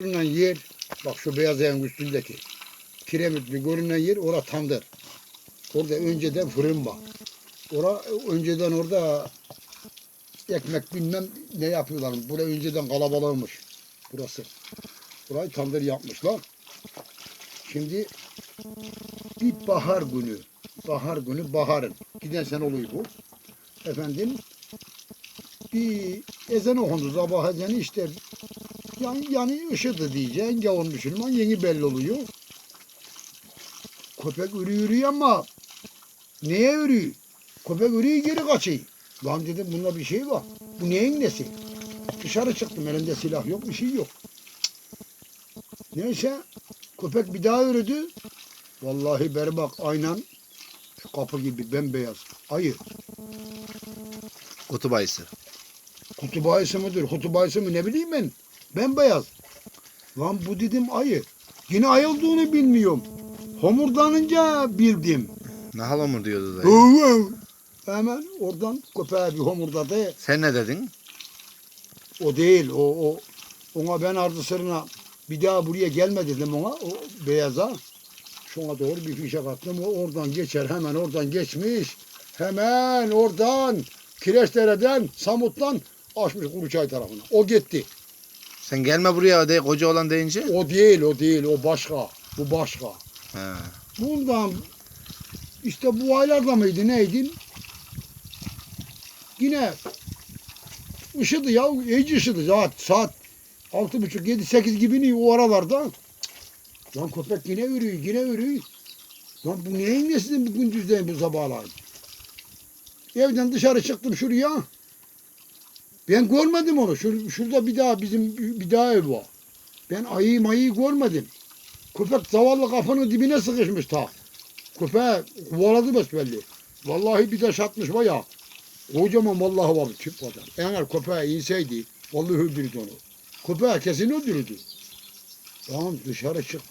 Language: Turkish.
Görünen yer, bak şu beyaz evin üstündeki kiremitli görünen yer, ora tandır. Orada önceden fırın var. Ora önceden orada ekmek bilmem ne yapıyorlar. Buraya önceden kalabalığımış. Burası. Burayı tandır yapmışlar. Şimdi bir bahar günü, bahar günü baharın. Giden sen oluyor bu. Efendim bir ezan okundu sabah ezanı işte yani, yani ışıdı diyeceksin. Gavur Müslüman yeni belli oluyor. Köpek ürüyor ürüyor ama neye ürüyor? Köpek ürüyor geri kaçıyor. Lan dedim bunda bir şey var. Bu neyin nesi? Dışarı çıktım elimde silah yok bir şey yok. Neyse köpek bir daha ürüdü. Vallahi beri bak aynen şu kapı gibi bembeyaz. Ayı. Kutup ayısı. Kutup ayısı mıdır? Kutup ayısı mı ne bileyim ben. Bembeyaz. Lan bu dedim ayı. Yine ayı olduğunu bilmiyorum. Homurdanınca bildim. Nahal omur diyordu dayı. Hemen oradan köpeğe bir homurdadı. Sen ne dedin? O değil. O, o ona ben ardı sırrına bir daha buraya gelme dedim ona. O beyaza. Şuna doğru bir fişek attım. O oradan geçer. Hemen oradan geçmiş. Hemen oradan Kireçdere'den, Samut'tan açmış Kuruçay tarafına. O gitti. Sen gelme buraya de koca olan deyince. O değil, o değil. O başka. Bu başka. He. Bundan işte bu aylarda mıydı neydi? Yine ışıdı ya, iyice ışıdı saat, saat altı buçuk, yedi, sekiz gibi ne o aralarda. Lan köpek yine ürüyor, yine ürüyor. Lan bu neyin nesinden bu gündüzden bu sabahlar? Evden dışarı çıktım şuraya. Ben görmedim onu. Şur, şurada bir daha bizim bir daha ev var. Ben ayıyı mayıyı görmedim. Köpek zavallı kafanın dibine sıkışmış ta. Köpeği kovaladı besbelli. Vallahi bir taş atmış baya. Kocaman vallahi var tüp kadar. Eğer köpeği inseydi vallahi öldürürdü onu. Köpeği kesin öldürürdü. Tamam dışarı çık.